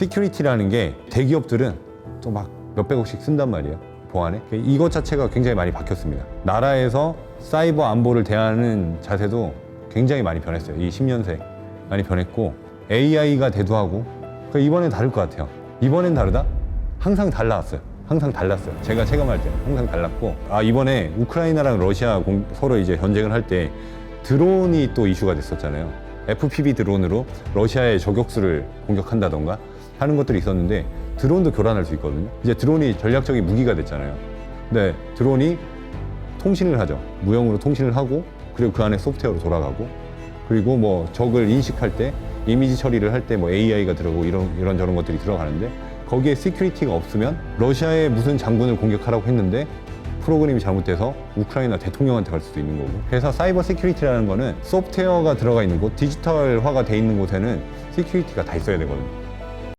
시큐리티라는 게 대기업들은 또 막 몇백억씩 쓴단 말이에요. 보안에. 이것 자체가 굉장히 많이 바뀌었습니다. 나라에서 사이버 안보를 대하는 자세도 굉장히 많이 변했어요. 이 10년 새 많이 변했고 AI가 대두하고 그 이번엔 다를 것 같아요. 이번엔 다르다? 항상 달라왔어요. 항상 달랐어요. 제가 체감할 때 항상 달랐고 아 이번에 우크라이나랑 러시아 공- 서로 이제 전쟁을 할 때 드론이 또 이슈가 됐었잖아요. FPV 드론으로 러시아의 저격수를 공격한다던가 하는 것들이 있었는데 드론도 교란할 수 있거든요. 이제 드론이 전략적인 무기가 됐잖아요. 근데 드론이 통신을 하죠. 무형으로 통신을 하고 그리고 그 안에 소프트웨어로 돌아가고 그리고 뭐 적을 인식할 때 이미지 처리를 할 때 뭐 AI가 들어가고 이런 이런 저런 것들이 들어가는데 거기에 시큐리티가 없으면 러시아의 무슨 장군을 공격하라고 했는데 프로그램이 잘못돼서 우크라이나 대통령한테 갈 수도 있는 거고 그래서 사이버 시큐리티라는 거는 소프트웨어가 들어가 있는 곳 디지털화가 돼 있는 곳에는 시큐리티가 다 있어야 되거든요